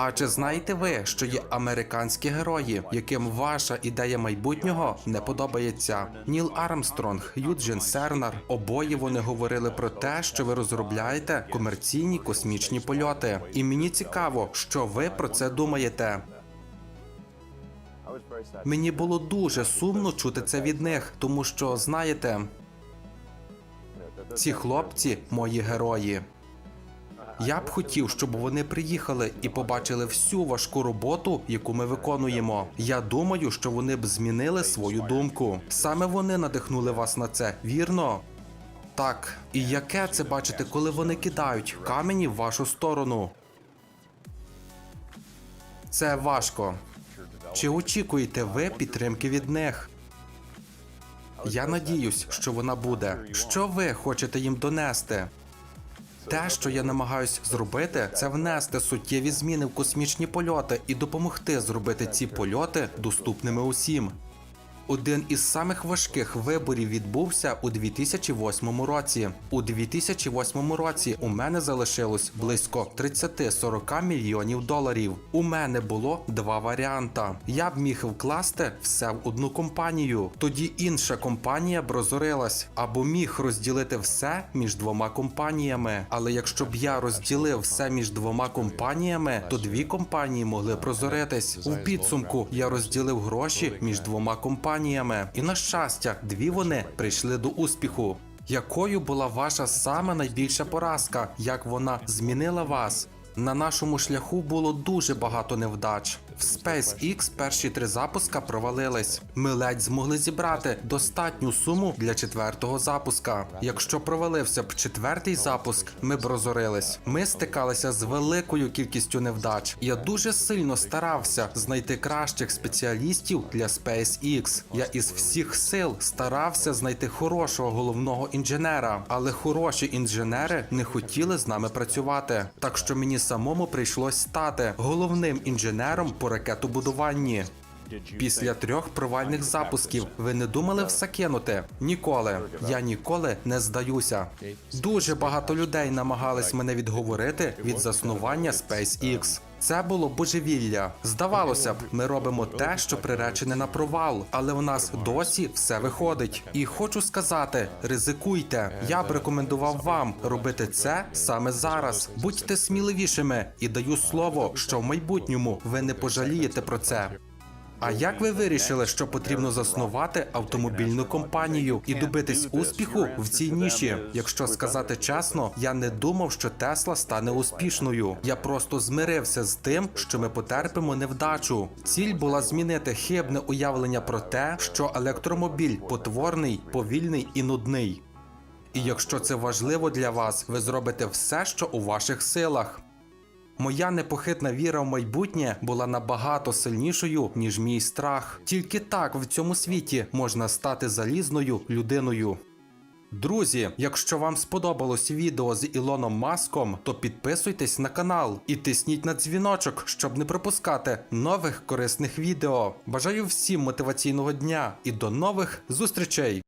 А чи знаєте ви, що є американські герої, яким ваша ідея майбутнього не подобається? Ніл Армстронг, Юджин Сернар. Обоє вони говорили про те, що ви розробляєте комерційні космічні польоти. І мені цікаво, що ви про це думаєте. Мені було дуже сумно чути це від них, тому що знаєте, ці хлопці мої герої. Я б хотів, щоб вони приїхали і побачили всю важку роботу, яку ми виконуємо. Я думаю, що вони б змінили свою думку. Саме вони надихнули вас на це, вірно? Так, і яке це бачите, коли вони кидають камені в вашу сторону? Це важко. Чи очікуєте ви підтримки від них? Я надіюсь, що вона буде. Що ви хочете їм донести? Те, що я намагаюсь зробити, це внести суттєві зміни в космічні польоти і допомогти зробити ці польоти доступними усім. Один із самих важких виборів відбувся у 2008 році. У 2008 році у мене залишилось близько 30-40 мільйонів доларів. У мене було два варіанта. Я б міг вкласти все в одну компанію. Тоді інша компанія б розорилась або міг розділити все між двома компаніями. Але якщо б я розділив все між двома компаніями, то дві компанії могли б розоритись. У підсумку я розділив гроші між двома компаніями, і на щастя, дві вони прийшли до успіху. Якою була ваша сама найбільша поразка? Як вона змінила вас? На нашому шляху було дуже багато невдач. В SpaceX перші три запуска провалились. Ми ледь змогли зібрати достатню суму для четвертого запуска. Якщо провалився б четвертий запуск, ми б розорились. Ми стикалися з великою кількістю невдач. Я дуже сильно старався знайти кращих спеціалістів для SpaceX. Я із всіх сил старався знайти хорошого головного інженера, але хороші інженери не хотіли з нами працювати. Так що мені самому прийшлось стати головним інженером по ракетобудуванні. Після трьох провальних запусків ви не думали все кинути? Ніколи. Я ніколи не здаюся. Дуже багато людей намагались мене відговорити від заснування SpaceX. Це було божевілля. Здавалося б, ми робимо те, що приречене на провал, але в нас досі все виходить. І хочу сказати: ризикуйте. Я б рекомендував вам робити це саме зараз. Будьте сміливішими і даю слово, що в майбутньому ви не пожалієте про це. А як ви вирішили, що потрібно заснувати автомобільну компанію і добитись успіху в цій ніші? Якщо сказати чесно, я не думав, що Тесла стане успішною. Я просто змирився з тим, що ми потерпимо невдачу. Ціль була змінити хибне уявлення про те, що електромобіль потворний, повільний і нудний. І якщо це важливо для вас, ви зробите все, що у ваших силах. Моя непохитна віра в майбутнє була набагато сильнішою, ніж мій страх. Тільки так в цьому світі можна стати залізною людиною. Друзі, якщо вам сподобалось відео з Ілоном Маском, то підписуйтесь на канал і тисніть на дзвіночок, щоб не пропускати нових корисних відео. Бажаю всім мотиваційного дня і до нових зустрічей!